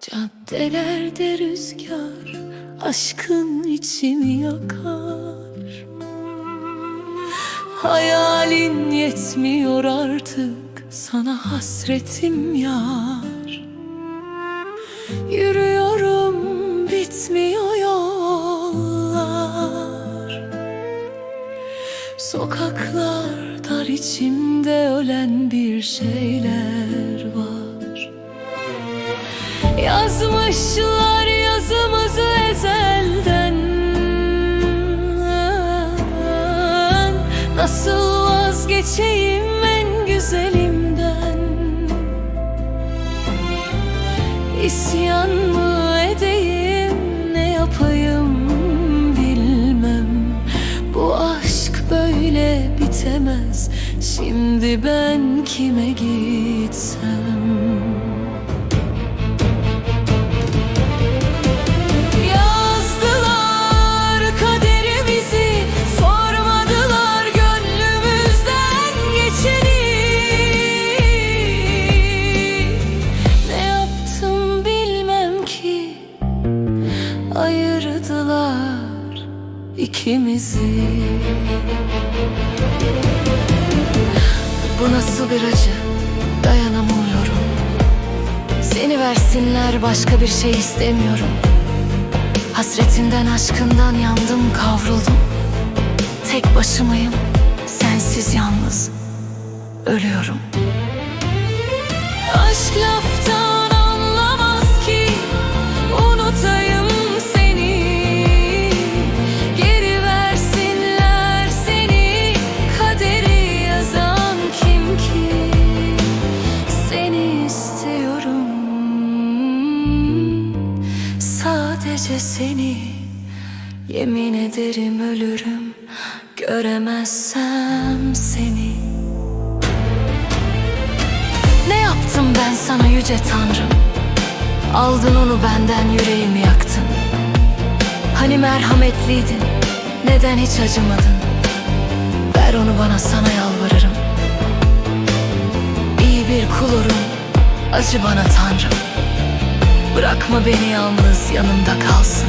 Caddelerde rüzgar aşkın içimi yakar. Hayalin yetmiyor artık sana hasretim yar. Yürüyorum bitmiyor yollar. Sokaklar dar içimde ölen bir şeyler var Yazmışlar yazımızı ezelden. Nasıl vazgeçeyim en güzelimden? İsyan mı edeyim ne yapayım bilmem. Bu aşk böyle bitemez. Şimdi ben kime gitsem Ayırdılar ikimizi. Bu nasıl bir acı? Dayanamıyorum. Seni versinler başka bir şey istemiyorum. Hasretinden aşkından yandım kavruldum. Tek başımayım sensiz yalnız Ölüyorum. Aşk laftan Sadece seni Yemin ederim ölürüm Göremezsem seni. Ne yaptım ben sana yüce tanrım? Aldın onu benden yüreğimi yaktın. Hani merhametliydin Neden hiç acımadın? Ver onu bana sana yalvarırım. İyi bir kulurum Acı bana tanrım Bırakma beni yalnız yanımda kalsın